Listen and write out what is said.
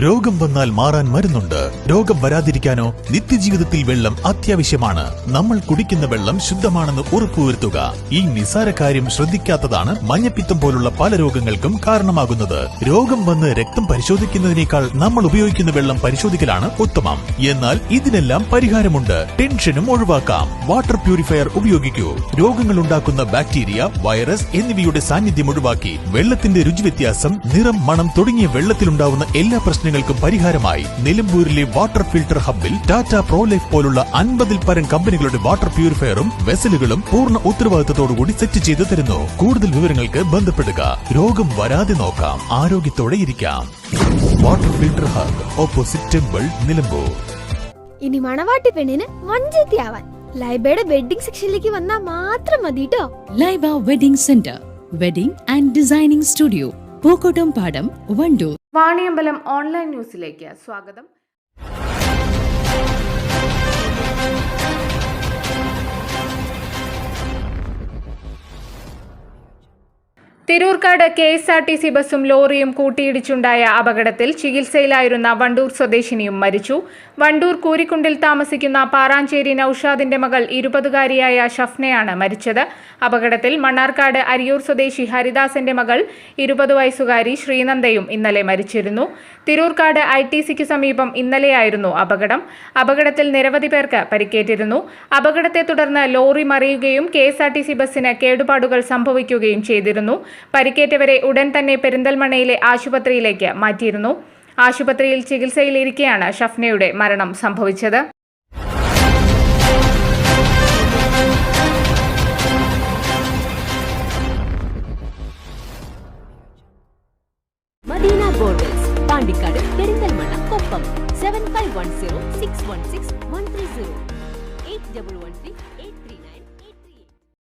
രോഗം വന്നാൽ മാറാൻ മരുന്നുണ്ട്. രോഗം വരാതിരിക്കാനോ നിത്യജീവിതത്തിൽ വെള്ളം അത്യാവശ്യമാണ്. നമ്മൾ കുടിക്കുന്ന വെള്ളം ശുദ്ധമാണെന്ന് ഉറപ്പുവരുത്തുക. ഈ നിസാര കാര്യം ശ്രദ്ധിക്കാത്തതാണ് മഞ്ഞപ്പിത്തം പോലുള്ള പല രോഗങ്ങൾക്കും കാരണമാകുന്നത്. രോഗം വന്ന് രക്തം പരിശോധിക്കുന്നതിനേക്കാൾ നമ്മൾ ഉപയോഗിക്കുന്ന വെള്ളം പരിശോധിക്കലാണ് ഉത്തമം. എന്നാൽ ഇതിനെല്ലാം പരിഹാരമുണ്ട്. ടെൻഷനും ഒഴിവാക്കാം. വാട്ടർ പ്യൂരിഫയർ ഉപയോഗിക്കൂ. രോഗങ്ങൾ ഉണ്ടാക്കുന്ന ബാക്ടീരിയ വൈറസ് എന്നിവയുടെ സാന്നിധ്യം ഒഴിവാക്കി വെള്ളത്തിന്റെ രുചി വ്യത്യാസം നിറം മണം തുടങ്ങിയ വെള്ളത്തിലുണ്ടാവുന്ന എല്ലാ പ്രശ്നങ്ങൾക്കും പരിഹാരമായി നിലമ്പൂരിലെ വാട്ടർ ഫിൽട്ടർ ഹബ്ബിൽ ടാറ്റ പ്രോലൈഫ് പോലുള്ള അൻപതിൽ പരം കമ്പനികളുടെ വാട്ടർ പ്യൂരിഫയറും വെസലുകളും പൂർണ ഉത്തരവാദിത്തത്തോടുകൂടി സെറ്റ് ചെയ്തു തരുന്നു. കൂടുതൽ വിവരങ്ങൾക്ക് ബന്ധപ്പെടുക. രോഗം വരാതെ നോക്കാം. ആരോഗ്യത്തോടെ ഇരിക്കാം. Water filter hub opposite temple Nilambur. ഇനി മണവാട്ടി പെണ്ണിന് വഞ്ചത്തിയാവാൻ ലൈബയുടെ വെഡിംഗ് സെക്ഷനിലേക്ക് വന്നാൽ മാത്രം മതി കേട്ടോ Laiba wedding centre. Wedding and designing studio. Pookkottumpadam Wandoor. Vaniyambalam online ന്യൂസിലേക്ക് സ്വാഗതം. Thirurkkad K S R T C ബസും ലോറിയും കൂട്ടിയിടിച്ചുണ്ടായ അപകടത്തിൽ ചികിത്സയിലായിരുന്ന വണ്ടൂർ സ്വദേശിനിയും മരിച്ചു. വണ്ടൂർ കൂരിക്കുണ്ടിൽ താമസിക്കുന്ന പാറാഞ്ചേരി നൌഷാദിന്റെ മകൾ ഇരുപതുകാരിയായ ഷഫ്നയാണ് മരിച്ചത്. അപകടത്തിൽ മണ്ണാർക്കാട് അരിയൂർ സ്വദേശി ഹരിദാസന്റെ മകൾ ഇരുപത് വയസ്സുകാരി ശ്രീനന്ദയും ഇന്നലെ മരിച്ചിരുന്നു. തിരൂർക്കാട് ഐ ടി സിക്ക് സമീപം ഇന്നലെയായിരുന്നു അപകടം. അപകടത്തിൽ നിരവധി പേർക്ക് പരിക്കേറ്റിരുന്നു. അപകടത്തെ തുടർന്ന് lorry മറിയുകയും K S R T C കേടുപാടുകൾ സംഭവിക്കുകയും ചെയ്തിരുന്നു. പരിക്കേറ്റവരെ ഉടൻ തന്നെ പെരിന്തൽമണ്ണയിലെ ആശുപത്രിയിലേക്ക് മാറ്റിയിരുന്നു. ആശുപത്രിയിൽ ചികിത്സയിലിരിക്കെയാണ് ഷഫ്നയുടെ മരണം സംഭവിച്ചത്. Madina seven five one zero six one six one three zero eight double one three